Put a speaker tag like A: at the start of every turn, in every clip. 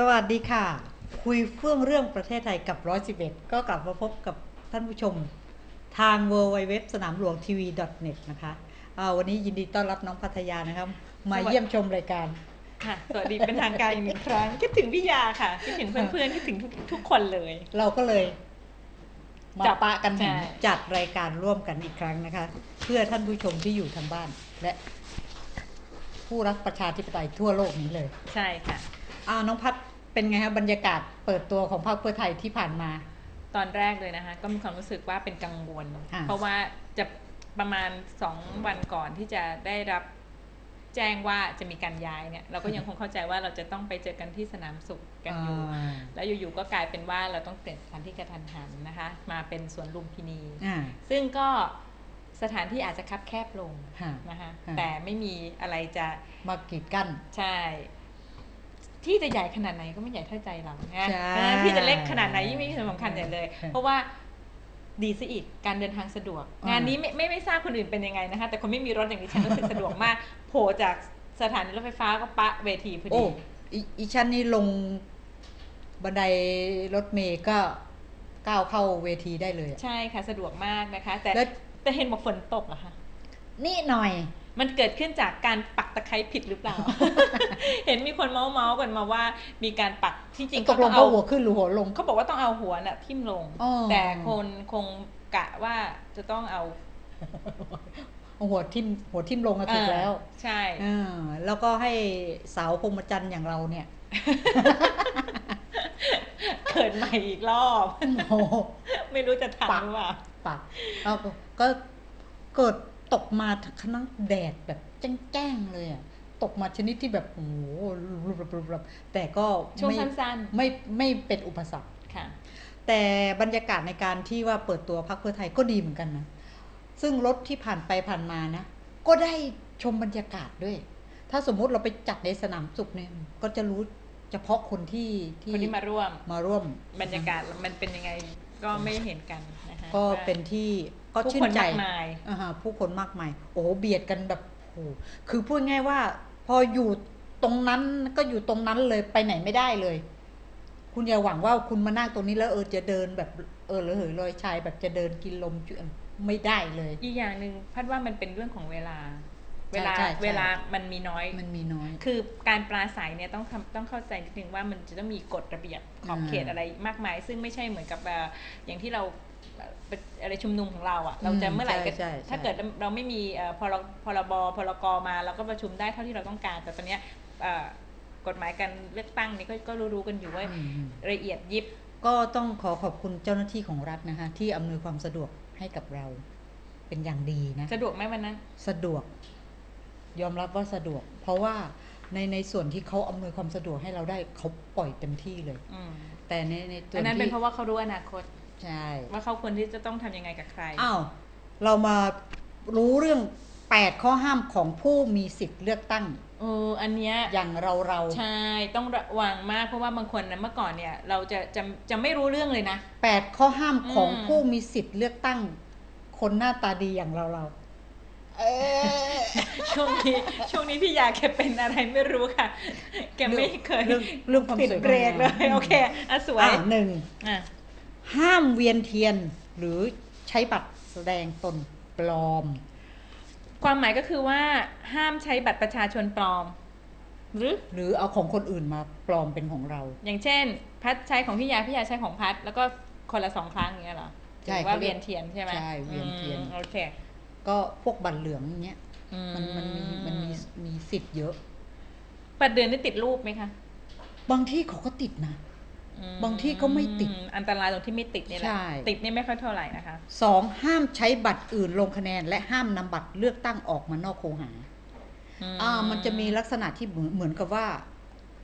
A: สวัสดีค่ะ คุยเฟื่องเรื่องประเทศไทยกับร้อยสิบเอ็ดก็กลับมาพบกับท่านผู้ชมทาง w w w สนามหลวงทีวี .net นะคะอ่าวันนี้ยินดีต้อนรับน้องพัทยานะครับ มา
B: สวัสดี
A: เยี่ยมชมรายการ
B: ค่ะ สวัสดีเป็นทางการอีกหนึ่งครั้ง คิดถึงพี่ยาค่ะ คิดถึงเพื่อนๆ คิดถึงทุกทุกคนเลย
A: เราก็เลยมา
B: จับ
A: ปะกัน
B: ใช่
A: จัดรายการร่วมกันอีกครั้งนะคะ เพื่อท่านผู้ชมที่อยู่ทางบ้าน และ ผู้รักประชาธิปไตยทั่วโลกนี้เลย
B: ใช่ค่ะ
A: อ้าวน้องพัด เป็นไงครับบรรยากาศเปิดตัวของพรรคเพื่อไทยที่ผ่านมา
B: ตอนแรกเลยนะคะ ก็มีความรู้สึกว่าเป็นกังวล
A: อ่า
B: เพราะว่าจะประมาณสองวันก่อนที่จะได้รับแจ้งว่าจะมีการย้ายเนี่ย เราก็ยังคงเข้าใจว่าเราจะต้องไปเจอกันที่สนามสุขกันอยู่
A: อ่า
B: แล้วอยู่ๆก็กลายเป็นว่าเราต้องเปลี่ยนสถานที่กระทันหันนะคะ มาเป็นสวนลุมพินี
A: อ่า
B: ซึ่งก็สถานที่อาจจะคับแคบลง
A: ฮะ
B: นะคะ
A: ฮะ
B: แต่ไม่มีอะไรจะ
A: มากีดกั้น
B: ใช่ ที่จะใหญ่ขนาดไหนก็ไม่ใหญ่เท่าใจเรานะ
A: ใช่
B: เออที่จะเล็กขนาดไหนยิ่งไม่สำคัญใหญ่เลย
A: ใช่
B: เพราะว่าดีซะอีกการเดินทางสะดวก
A: อ่าง
B: งานนี้ไม่ไม่ไม่ทราบคนอื่นเป็นยังไงนะคะ แต่คนไม่มีรถอย่างนี้ฉันรู้สึกสะดวกมาก โผล่จากสถานีรถไฟฟ้าก็ปะเวทีพอ
A: โอ้
B: ดี
A: อีอีชั้นนี้ลงบันไดรถเมย์ก็ก้าวเข้าเวทีได้เลยอะ
B: ใช่ค่ะสะดวกมากนะคะ แต่
A: แล้ว
B: แต่เห็นบอกฝนตกเหรอคะ
A: นี่หน่อย
B: มันเกิดขึ้นจากการปักตะไคร้ผิดหรือเปล่า เห็นมีคนเมาส์เมาส์ๆกันมาว่า มีการปักที่จริง
A: ตกลง
B: อ
A: เขาหัวขึ้นหรือหัวลง
B: เขาบอกว่าต้องเอาหัวน่ะทิ่มลง
A: อ๋อ
B: แต่คนคงกะว่าจะต้องเอา
A: เอาหัวทิ่มหัวทิ่มลงก็ถูกแล้ว
B: เออใช่
A: อ่าแล้วก็ให้สาวพรหมจันทรย์อย่างเราเนี่ย
B: เกิดใหม่อีกรอบ
A: โอ้โห
B: ไม่รู้จะทัน
A: ปัก
B: หรือเปล่า
A: ปักเอาก็ก็เกิด ตกมาขณะแดดแบบแจ้งๆเลยอะตกมาชนิดที่แบบโอ้โหแต่ก็
B: ช่วง
A: ไม่
B: สั้น
A: ไม่ไม่เป็นอุปสรรค
B: ๆค่ะ
A: แต่บรรยากาศในการที่ว่าเปิดตัวพรรคเพื่อไทยก็ดีเหมือนกันนะ ซึ่งรถที่ผ่านไปผ่านมานะ ก็ได้ชมบรรยากาศด้วย ถ้าสมมุติเราไปจัดในสนามสุขเนี่ยก็จะรู้เฉพาะคนที่ที่
B: คนที่มาร่วม
A: มาร่วม
B: บรรยากาศมันเป็นยังไงก็ไม่เห็นกันนะคะ
A: ก็
B: ว่า
A: เป็นที่ ก็
B: ผู้
A: ชื่
B: คน
A: นใจ
B: มากมาย
A: อ่าฮะผู้คนมากมาย โอ้โหเบียดกันแบบโอ้โหคือพูดง่ายว่า พออยู่ตรงนั้นก็อยู่ตรงนั้นเลยไปไหนไม่ได้เลย คุณอย่าหวังว่าคุณมานั่งตรงนี้แล้วเออจะเดินแบบเออระเหยลอยชายแบบจะเดินกินลมจุนไม่ได้เลย
B: อีกอย่างหนึ่งพัดว่ามันเป็นเรื่องของเวลา
A: ใช่
B: เวลา
A: ใช่ใช่
B: เวลามันมีน้อย
A: มันมีน้อย
B: คือการปราศัยเนี่ยต้องทำต้องเข้าใจนิดนึงว่ามันจะต้องมีกฎระเบียบขอบเขต
A: อ่า
B: อะไรมากมาย ซึ่งไม่ใช่เหมือนกับเอ่ออย่างที่เราเอ่อเป็นอะไรชุมนุมของเราอะ่ะ เราจะ
A: อืม
B: เมื่อไหร่ก็
A: ใช่ใช่ใช่
B: ถ้าเกิดเราไม่มีเอ่อพรพรบพรกมาเราก็ประชุมได้เท่าที่เราต้องการ แต่ตอนเนี้ยเอ่อกฎหมายการเลือกตั้งนี่ก็ก็รู้ๆกันอยู่ว่า
A: อืม
B: ละเอียดยิบ
A: ก็ต้องขอขอบคุณเจ้าหน้าที่ของรัฐนะคะ ที่อำนวยความสะดวกให้กับเรา เป็นอย่างดีนะ
B: สะดวกไหมวันนั้น
A: สะดวก ยอมรับว่าสะดวก เพราะว่าในในส่วนที่เขาอำนวยความสะดวกให้เราได้เขาปล่อยเต็มที่เลย
B: อืม
A: แต่ในในส่ว
B: อั
A: น
B: นนั้นเป็น
A: ที่
B: เพราะว่าเขารู้อนาคต
A: ใช่
B: ว่าเขาควรที่จะต้องทำยังไงกับใคร
A: อ้าวเรามารู้เรื่อง8ข้อห้ามของผู้มีสิทธิ์เลือกตั้ง
B: เอออันเนี้ย
A: อย่างเราเรา
B: ใช่ต้องระวังมากเพราะว่าบางคนนะเมื่อก่อนเนี่ย เราจะจะจะไม่รู้เรื่องเลยนะ
A: แปดข้อห้ามของ
B: อืม
A: ผู้มีสิทธิ์เลือกตั้ง คนหน้าตาดีอย่างเราเราเออ
B: ช่วงนี้ช่วงนี้พี่ยาแกเป็นอะไรไม่รู้ค่ะ แกไม่เคย
A: เรื่องเรื่องความ
B: ติด
A: สวย
B: เบรกเลย
A: ความงาม
B: โอเคอะสวย
A: อะหนึ่ง
B: อะ
A: ห้ามเวียนเทียนหรือใช้บัตรแสดงตนปลอม
B: ความหมายก็คือว่าห้ามใช้บัตรประชาชนปลอม หรือ
A: หรือเอาของคนอื่นมาปลอมเป็นของเรา
B: อย่างเช่น พัดใช้ของพี่ยาพี่ยาใช้ของพัด แล้วก็คนละสองครั้งอย่างเงี้ยเหรอ
A: ใช่
B: หรือว่า
A: เขาเรี
B: เวี
A: ย
B: ย
A: ก
B: นเทียนใช่ไหม
A: ใช่เวียนเทียน
B: อืมโอเค
A: ก็พวกบัตรเหลืองอย่างเงี้ย
B: อื
A: มันมันมีมันมีมีสิทธิ์เยอะ
B: บัตรเดือนนี่ติดรูปไหมคะ
A: บางที่เขาก็ติดนะ
B: อืม
A: บางที่ก็ไม่ติด
B: อันตรายตรงที่ไม่ติดนี่แหละ
A: ใช่
B: ติดนี่ไม่ค่อยเท่าไหร่นะคะ
A: สองห้ามใช้บัตรอื่นลงคะแนน และห้ามนำบัตรเลือกตั้งออกมานอกโคหาอ่ามันจะมีลักษณะที่เหมือนเหมือนกับว่า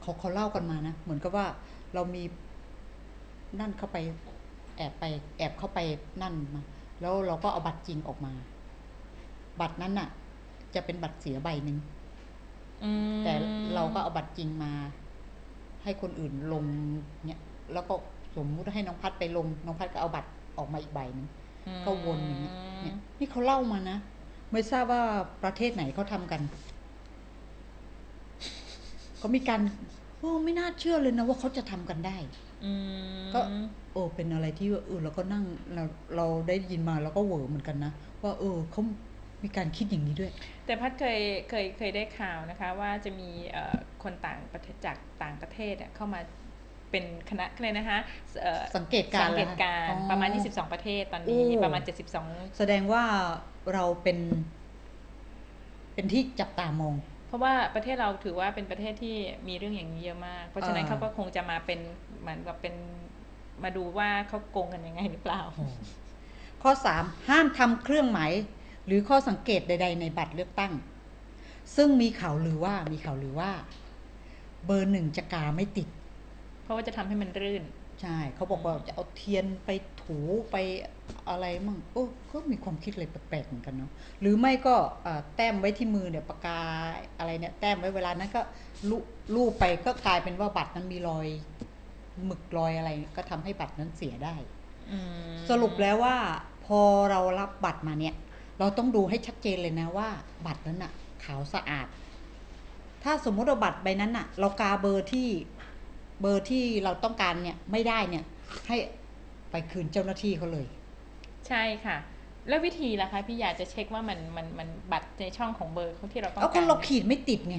A: เขาเขาเล่ากันมานะเหมือนกับว่าเรามีนั่นเข้าไป แอบไป แอบเข้าไปนั่นมาแล้วเราก็เอาบัตรจริงออกมา บัตรนั้นน่ะ จะเป็นบัตรเสียใบหนึ่ง
B: อืม
A: แต่เราก็เอาบัตรจริงมา ให้คนอื่นลงเนี่ยแล้วก็สมมุติให้น้องพัดไปลง น้องพัดก็เอาบัตรออกมาอีกใบหนึ่ง
B: อืม
A: ก็วนอย่างเงี้ยเนี่ยนี่เขาเล่ามานะไม่ทราบว่าประเทศไหนเขาทำกันเขามีการโอ้ไม่น่าเชื่อเลยนะว่าเขาจะทำกันได้
B: อืม
A: ก็โอ้เป็นอะไรที่ว่าเออเราก็นั่งเราเราได้ยินมาแล้วก็เหวอเหมือนกันนะว่า เออเขา มีการคิดอย่างนี้ด้วย
B: แต่พัดเคยเคยเคยได้ข่าวนะคะ ว่าจะมีเอ่อคนต่างประเทศจากต่างประเทศอะเข้ามาเป็นคณะเลยนะคะเอ่อ
A: สังเกตการณ์
B: สังเกตการ
A: เหรอ
B: ณ์
A: คะ
B: ประมาณ
A: อ๋อ
B: 22 ประเทศตอนนี้
A: โอ้
B: ประมาณ 72
A: แสดงว่าเราเป็น เป็นที่จับตามอง
B: เพราะว่าประเทศเราถือว่าเป็นประเทศที่มีเรื่องอย่างนี้เยอะมาก เพราะฉะนั้น
A: อ่า
B: เขาก็คงจะมาเป็นเหมือนกับเป็นมาดูว่าเขาโกงกันยังไงหรือเปล่า
A: ข้อสามห้ามทำเครื่องหมาย หรือข้อสังเกตใด ๆ ในบัตรเลือกตั้ง ซึ่งมีข่าวลือว่ามีข่าวลือว่า เบอร์หนึ่งจะกาไม่ติด
B: เพราะว่าจะทำให้มันรื่น
A: ใช่เขาบอกว่าจะเอาเทียนไปถูไปอะไรมั่งโอ้ก็มีความคิดอะไรแปลกๆเหมือนกันเนาะหรือไม่ก็เอ่อแต้มไว้ที่มือเนี่ยปากกาอะไรเนี่ยแต้มไว้เวลานั้นก็ลูลูบไปก็กลายเป็นว่าบัตรนั้นมีรอยหมึกรอยอะไรก็ทำให้บัตรนั้นเสียได้
B: อืม
A: สรุปแล้วว่าพอเรารับบัตรมาเนี่ย เราต้องดูให้ชัดเจนเลยนะว่า บัตรนั้นอะขาวสะอาด ถ้าสมมุติเราบัตรใบนั้นอะเรากาเบอร์ที่เบอร์ที่เราต้องการเนี่ยไม่ได้เนี่ยให้ไปคืนเจ้าหน้าที่เขาเลย
B: ใช่ค่ะ แล้ววิธีล่ะคะพี่อยากจะเช็คว่ามันมันมันบัตรในช่องของเบอร์เขาที่เราต้อง
A: เอา
B: กา
A: ก็
B: ร
A: เราขีดไม่ติดไง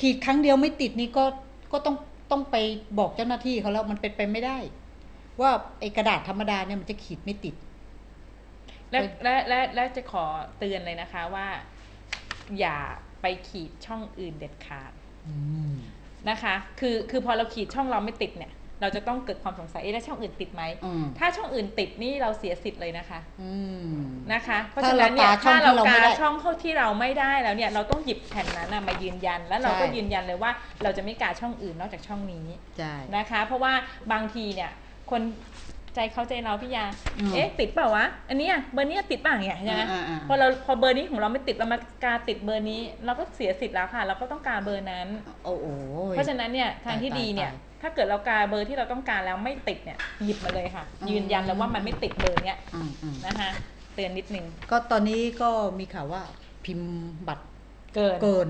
A: ขีดครั้งเดียวไม่ติดนี่ก็ก็ต้องต้องไปบอกเจ้าหน้าที่เขาแล้วมันเป็นไปไม่ได้ ว่าไอ้กระดาษธรรมดาเนี่ยมันจะขีดไม่ติด
B: และและและและจะขอเตือนเลยนะคะว่า อย่าไปขีดช่องอื่นเด็ดขาด
A: อืม
B: นะคะ คือคือพอเราขีดช่องเราไม่ติดเนี่ย เราจะต้องเกิดความสงสัยเอ๊ะแล้วช่องอื่นติดไหม
A: อืม
B: ถ้าช่องอื่นติดนี่เราเสียสิทธิ์เลยนะคะ
A: อืม
B: นะคะ เพราะ
A: ถ้า
B: ฉะนั้นเนี่ย
A: เรากาช่อ
B: ถ้างเรา
A: ที่เราไม่
B: กา
A: ได้
B: ช่องเข้าที่เราไม่ได้แล้วเนี่ย เราต้องหยิบแผ่นนั้นน่ะมายืนยัน แล้วเราก็
A: ใช่
B: ยืนยันเลยว่า เราจะไม่กาช่องอื่นนอกจากช่องนี้
A: ใช่
B: นะคะ เพราะว่าบางทีเนี่ยคน ใจเขาใจเราพี่ยา
A: อืม
B: เอ๊ะ ติดเปล่าวะ อันเนี้ยเบอร์เนี้ยติดป่ะเนี่ยใช่ไหม
A: อ่าอ่า
B: พอเราพอเบอร์นี้ของเราไม่ติดเรามากาติดเบอร์นี้ เราก็เสียสิทธิ์แล้วค่ะ เราก็ต้องการเบอร์นั้น
A: โอ้โห
B: เพราะฉะนั้นเนี่ยทางที่
A: ตาย
B: ดีเนี่ย
A: ตาย
B: ถ้าเกิดเรากาเบอร์ที่เราต้องการแล้วไม่ติดเนี่ยหยิบมาเลยค่ะ
A: อืม
B: ยืนยันแล้วว่ามันไม่ติดเบอร์เนี้ย
A: อืมอืม
B: นะคะเตือนนิดนึง
A: ก็ตอนนี้ก็มีข่าวว่าพิมพ์บัตร
B: เกิน
A: เกิน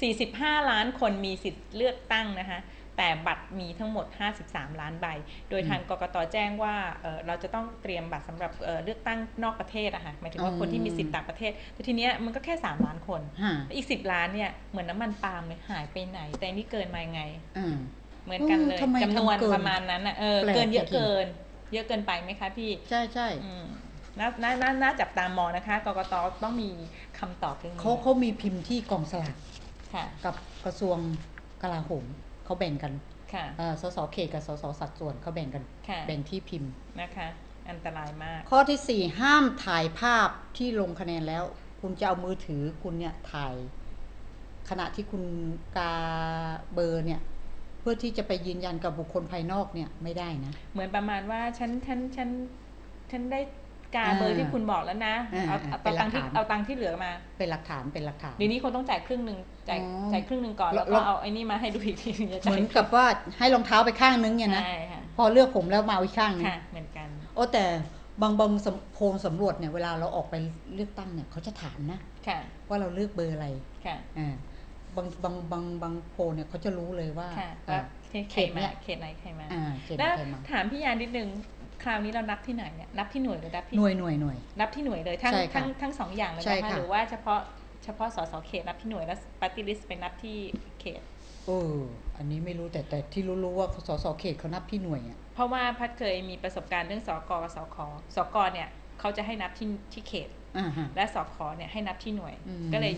B: 45 ล้านคนมีสิทธิ์เลือกตั้งนะคะ แต่บัตรมีทั้งหมด 53 ล้านใบ โดย
A: อืม
B: ทางกกตแจ้งว่าเอ่อเราจะต้องเตรียมบัตรสำหรับเอ่อเลือกตั้งนอกประเทศอะค่ะหมายถึงว่า
A: อืม
B: คนที่มีสิทธิ์ต่างประเทศแต่ทีเนี้ยมันก็แค่ 3 ล้านคน
A: ฮะ
B: อีก 10 ล้านเนี่ยเหมือนน้ำมันปาล์มเลยหายไปไหน แต่อันนี่เกินมายังไง
A: อืม
B: เหมือนกันเลย
A: เออทำไม
B: จำนวน
A: ทำเกิน
B: ประมาณนั้นอะเออ
A: แปลก
B: เกินเยอะ
A: จริงๆ
B: เกิน เยอะเกินไปไหมคะพี่
A: ใช่ใช่
B: อืมน่าน่าน่าน่าจับตามองนะคะกกตต้องมีคำตอบเรื่องนี้
A: เขาเขามีพิมพ์ที่กองสลาก
B: ค่ะ
A: กับกระทรวงกลาโหม เขาแบ่งกัน
B: ค่ะ
A: เอ่อสสเขตกับสสสัดส่วนเขาแบ่งกัน
B: ค่ะ
A: แบ่งที่พิมพ์
B: นะคะ อันตรายมาก
A: ข้อที่สี่ห้ามถ่ายภาพที่ลงคะแนนแล้ว คุณจะเอามือถือคุณเนี่ยถ่าย ขณะที่คุณกาเบอร์เนี่ยเพื่อที่จะไปยืนยันกับบุคคลภายนอกเนี่ยไม่ได้นะ
B: เหมือนประมาณว่าฉันฉันฉันฉันได้ การ
A: อ่า
B: เบอร์ที่คุณบอกแล้วนะ
A: อ่า
B: เอา
A: อ่า
B: เอา
A: เป็นหลั
B: ตั
A: ก
B: งค์ที่
A: ฐาน
B: เอาตังค์ที่เหลือมา
A: เป็นหลักฐานเป็นหลักฐาน
B: เดี๋ยวนี้คงต้องจ่ายครึ่งหนึ่งจ่าย
A: อ๋อ
B: จ่ายครึ่งหนึ่งก่อน
A: แล้
B: แล้ววก็
A: แล้ว
B: เอาไอ้นี่มาให้ดูอีกทีนึงจะ
A: เห
B: จ่า
A: มื
B: ย
A: อนกับว่าให้รองเท้าไปข้างนึงเนี่ยนะ
B: ใช่ค่ะ
A: พอเลือกผมแล้วมาเอาอีกข้างนึง
B: ค่ะเหมือนกัน
A: โอ้แต่บางบางสำโพลสำรวจเนี่ยเวลาเราออกไปเลือกตั้งเนี่ยเขาจะถามนะ
B: ค่ะ
A: ว่าเราเลือกเบอร์อะไร
B: ค่ะ
A: อ่าบางบางบางบางโพลเนี่ยเขาจะรู้เลยว่า
B: ค่ะ
A: อ่า
B: ว่าเขต
A: เข
B: ใคร
A: ต
B: มา
A: เนี่ย
B: เขตไหนใครมา
A: อ่าเขต
B: แล้ว
A: ใครมา
B: ถามพี่ยานนิดนึง คราวนี้เรานับที่ไหนเนี่ยนับที่หน่วยหรือนับที่
A: หน่วยหน่วยหน่วย
B: นับที่หน่วยเลยทั้ง
A: ใช่ค่ะ
B: ทั้งทั้งสองอย่างเลย
A: ใช่
B: นะคะ
A: ค่ะ
B: หรือว่าเฉพาะเฉพาะสสเขตนับที่หน่วยแล้วปฏิริษเป็นนับที่เขต
A: เอออันนี้ไม่รู้แต่แต่ที่รู้ๆว่าสสเขตเขานับที่หน่วยอะ
B: เพราะว่าพัดเคยมีประสบการณ์เรื่องสกกับสคสกเนี่ยเขาจะให้นับที่ที่เขต
A: อ่าฮะ
B: และสคเนี่ยให้นับที่หน่วย
A: อืม
B: ก็เลย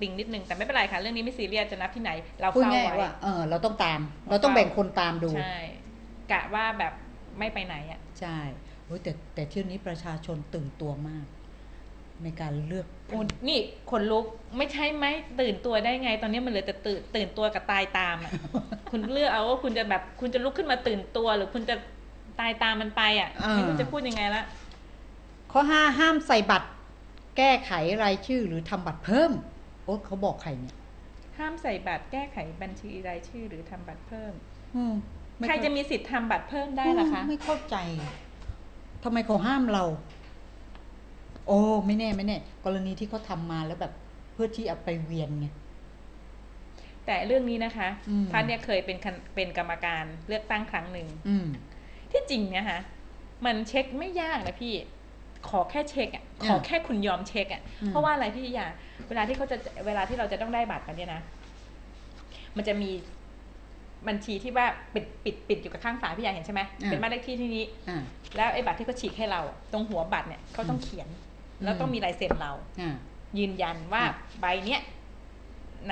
B: ติงนิดนึงแต่ไม่เป็นไรค่ะ เรื่องนี้ไม่ซีเรียสจะนับที่ไหน เรา
A: พูด
B: เฝ้า
A: ง่าย
B: ไว้
A: ว่าเออเราต้องตาม เราต้องแบ่งคนตามดู
B: ใช่กะว่าแบบ ไม่ไปไหนอะ
A: ใช่โอ้ยแต่แต่เที่ยวนี้ประชาชนตื่นตัวมาก ในการเลือก
B: โอ้นี่ขนลุกไม่ใช่ไหมตื่นตัวได้ไง ตอนนี้มันเหลือแต่ตื่นตื่นตัวกับตายตามอะคุณเลือกเอาว่าคุณจะแบบคุณจะลุกขึ้นมาตื่นตัว หรือคุณจะตายตามมันไปอะ
A: อ่า
B: ไม่รู้จะพูดยังไงละ
A: ข้อห้าห้ามใส่บัตร แก้ไขรายชื่อหรือทำบัตรเพิ่ม โอ้เขาบอกใครเนี่ย
B: ห้ามใส่บัตรแก้ไขบัญชีรายชื่อหรือทำบัตรเพิ่ม
A: อืมไม่
B: ใคร
A: เข้า
B: จะมีสิทธิ์ทำบัตรเพิ่มได้ล่ะคะ
A: ไม่เข้าใจทำไมเขาห้ามเรา โอ้ไม่แน่ไม่แน่กรณีที่เขาทำมาแล้วแบบเพื่อที่เอาไปเวียนไง
B: แต่เรื่องนี้นะคะ
A: อืม
B: พัดเนี่ยเคยเป็นคณเป็นกรรมการเลือกตั้งครั้งหนึ่ง
A: อืม
B: ที่จริงเนะคะมันเช็คไม่ยากนะพี่ ขอแค่เช็คอะ
A: อ่า
B: ขอแค่คุณยอมเช็คอะ
A: อืม
B: เพราะว่าอะไรพี่ยาเวลาที่เขาจะเวลาที่เราจะต้องได้บัตรกันเนี่ยนะมันจะมี บัญชีที่ว่าปิดปิดปิดอยู่กับข้างฝาพี่ยาเห็นใช่ไหมเป็นบ้านเลขที่ที่นี้
A: อ่า
B: แล้วไอ้บัตรที่เขาฉีกให้เราตรงหัวบัตรเนี่ยเขาต้องเขียน แล้วต้องมีลายเซ็นเรา
A: อ่า
B: ยืนยันว่า
A: อะ
B: ใบเนี้ย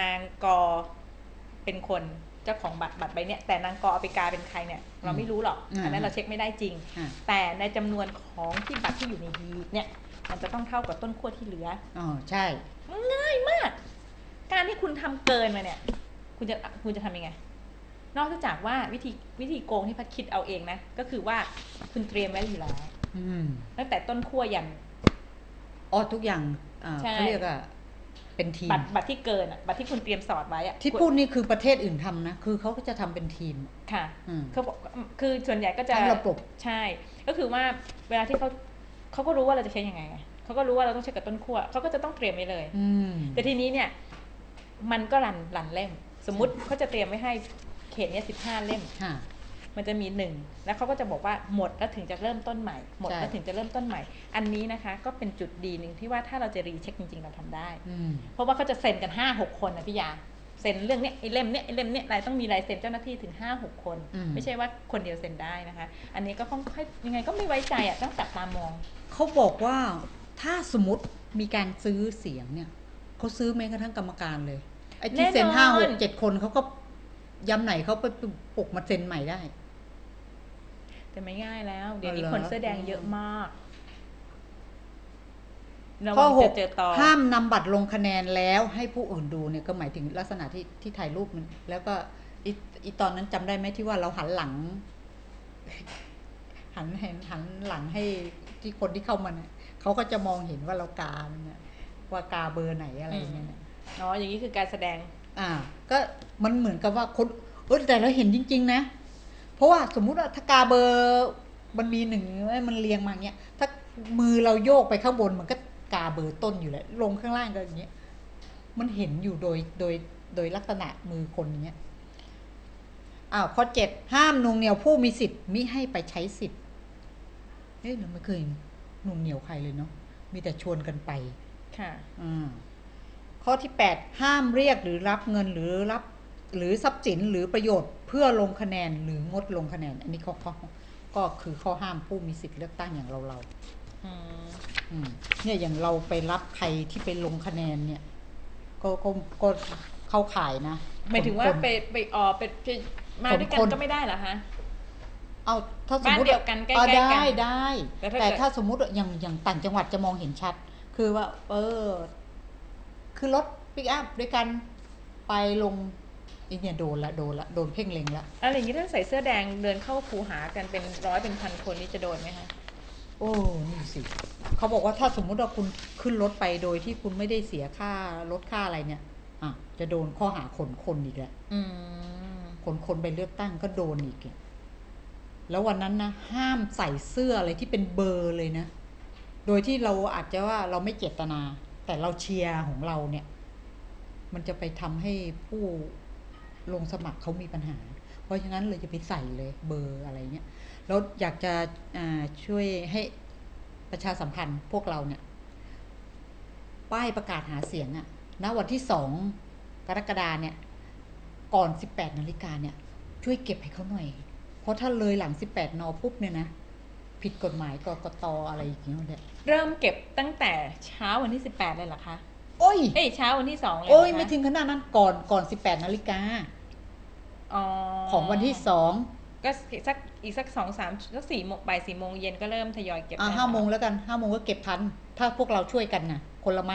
B: นางกอเป็นคนเจ้าของบัตรบัตรใบเนี้ยแต่นางกอเอาไปกาเป็นใครเนี่ย เราไม่รู้หรอกอันนั้นเราเช็คไม่ได้จริง
A: อ่า
B: แต่ในจำนวนของที่บัตรที่อยู่ในฮีทเนี่ยมันจะต้องเท่ากับต้นขั้วที่เหลือ
A: อ๋อใช่
B: ง่ายมาก การที่คุณทำเกินมาเนี่ย คุณจะคุณจะทำยังไง นอกจากว่าวิธีวิธีโกงที่พัดคิดเอาเองนะ ก็คือว่าคุณเตรียมไว้อยู่แล้ว
A: อืม
B: ตั้งแต่ต้นขั้วยัน
A: อ๋อทุกอย่างอ่า
B: ใช่
A: เขาเรียกว่าเป็นทีม
B: บัตรบัตรที่เกินอะบัตรที่คุณเตรียมสอดไว้อะ
A: ที่พูดนี่คือประเทศอื่นทำนะ คือเขาก็จะทำเป็นทีม
B: ค่ะ
A: อืม
B: เขาบอกคือส่วนใหญ่ก็จะ
A: ทั้งระบบ
B: ใช่ ก็คือว่าเวลาที่เขาเขาก็รู้ว่าเราจะใช้ยังไงไงเขาก็รู้ว่าเราต้องใช้กับต้นขั้วเขาก็จะต้องเตรียมไว้เลย
A: อืม
B: แต่ทีนี้เนี่ย มันก็รันรันเล่ม สมมุติเขาจะเตรียมไว้ให้ เขตเนี้ยสิบห้าเล่ม
A: ค่ะ
B: มันจะมีหนึ่งแล้วเขาก็จะบอกว่าหมดแล้วถึงจะเริ่มต้นใหม่ หมด
A: ใช่
B: แล้วถึงจะเริ่มต้นใหม่ อันนี้นะคะ ก็เป็นจุดดีหนึ่งที่ว่าถ้าเราจะรีเช็คจริงๆเราทำได้
A: อืม
B: เพราะว่าเขาจะเซ็นกันห้าหกคนนะพี่ยาเซ็นเรื่องเนี้ยไอ้เล่มเนี้ยไอ้เล่มเนี้ยลายต้องมีลายเซ็นเจ้าหน้าที่ถึงห้าหกคน
A: อืม
B: ไม่ใช่ว่าคนเดียวเซ็นได้นะคะ อันนี้ก็ต้องให้ยังไงก็ไม่ไว้ใจอะต้องจับตามอง
A: เขาบอกว่าถ้าสมมติมีการซื้อเสียงเนี่ยเขาซื้อแม้กระทั่งกรรมการเลยไอ้ที่เซ็น
B: แน่นอน
A: ห้าหกเจ็ดคนเขาก็ ย้ำไหนเขาไปปลุกมาเซ็นใหม่ได้
B: แต่ไม่ง่ายแล้ว เดี๋ยวนี้
A: อ๋อเหรอ
B: คนเสื้อแดงเยอะมากระ
A: ข้
B: วั
A: องห
B: จะ
A: ก
B: เจอต่อ
A: ห้ามนำบัตรลงคะแนนแล้วให้ผู้อื่นดูเนี่ยก็หมายถึงลักษณะที่ที่ถ่ายรูปมัน แล้วก็อีอีตอนนั้นจำได้ไหมที่ว่าเราหันหลัง หันเห็นหันหลังให้ที่คนที่เข้ามาเนี่ยเขาก็จะมองเห็นว่าเรากาเนี่ยว่ากาเบอร์ไหนอะไรอย่างเงี้ยนะ
B: เนาะอย่างนี้คือการแสดง
A: อ่า ก็มันเหมือนกับว่าคนเออแต่เราเห็นจริง ๆ นะ เพราะว่าสมมุติว่าถ้ากาเบอร์มันมีหนึ่งมันเรียงมาเงี้ย ถ้ามือเราโยกไปข้างบนมันก็กาเบอร์ต้นอยู่แล้วลงข้างล่างก็อย่างเงี้ย มันเห็นอยู่โดยโดยโดยลักษณะมือคนเงี้ยอ้าวข้อเจ็ดห้ามหนวงเหนียวผู้มีสิทธิ์มิให้ไปใช้สิทธิ์เอ๊ะเราไม่เคยหนวงเหนียวใครเลยเนาะมีแต่ชวนกันไป
B: ค่ะ
A: อ่า ข้อที่ 8 ห้ามเรียกหรือรับเงินหรือรับหรือทรัพย์สินหรือประโยชน์เพื่อลงคะแนนหรืองดลงคะแนน อันนี้ข้อข้อก็คือข้อห้ามผู้มีสิทธิ์เลือกตั้งอย่างเราเรา
B: อืม
A: ๆอืมเนี่ยอย่างเราไปรับใครที่ไปลงคะแนนเนี่ย ก็ก็ก็เข้าข่ายนะ
B: หมายถึงว่า
A: คน
B: ไปไปออไปไปมาด้วยกัน
A: คน
B: ก็ไม่ได้เหรอคะ
A: เอาถ้าสมมติ
B: บ้านเดียวกันใกล้ๆ
A: อ่า
B: กัน
A: ได้ได้
B: แต่ถ้า
A: แต่
B: เกิด
A: ถ้าสมมติอย่างอย่างต่างจังหวัดจะมองเห็นชัด คือว่า เออ คือรถปิกอัพด้วยกันไปลงไอีเนี่ยโดนละโดนละโดนเพ่งเล็งละ
B: อะไรอย่างนี้ถ้าใส่เสื้อแดงเดินเข้าคูหากันเป็นร้อยเป็นพันคนนี่จะโดนไหมคะ
A: โอ้นี่สิเขาบอกว่าถ้าสมมุติว่าคุณขึ้นรถไปโดยที่คุณไม่ได้เสียค่ารถค่าอะไรเนี่ย อะ จะโดนข้อหาขนคนอีกแหละ
B: อืม
A: ขนคนไปเลือกตั้งก็โดนอีกอะแล้ววันนั้นนะห้ามใส่เสื้ออะไรที่เป็นเบอร์เลยนะโดยที่เราอาจจะว่าเราไม่เจตนา แต่เราเชียร์ของเราเนี่ย มันจะไปทำให้ผู้ลงสมัครเขามีปัญหา เพราะฉะนั้นเลยจะไปใส่เลยเบอร์อะไรเงี้ยแล้วอยากจะช่วยให้ประชาสัมพันธ์พวกเราเนี่ย ป้ายประกาศหาเสียงอะณวันที่สองกรกฎาเนี่ย ก่อน 18นาฬิกาเนี่ย ช่วยเก็บให้เขาหน่อย เพราะถ้าเลยหลัง 18นปุ๊บเนี่ยนะ ผิดกฎหมายกกตอะไรอย่างเงี้ยเนี่ย
B: เริ่มเก็บตั้งแต่เช้าวันที่สิบแปดเลยเหรอคะ
A: โอ้ย
B: เอ้ยเช้าวันที่สองเลยเหร
A: โอ้ย
B: คะ
A: ไม่ถึงขนาดนั้นก่อนก่อน 18นาฬิกา
B: อ๋อ
A: ของวันที่สอง
B: ก็สักอีกสักสองสามสักสี่โมงบ่ายสี่โมงเย็นก็เริ่มทยอยเก็บ
A: อ่า
B: แล้ว
A: ห้าโมงแล้วกันห้าโมงก็เก็บทัน ถ้าพวกเราช่วยกันนะคนละไม้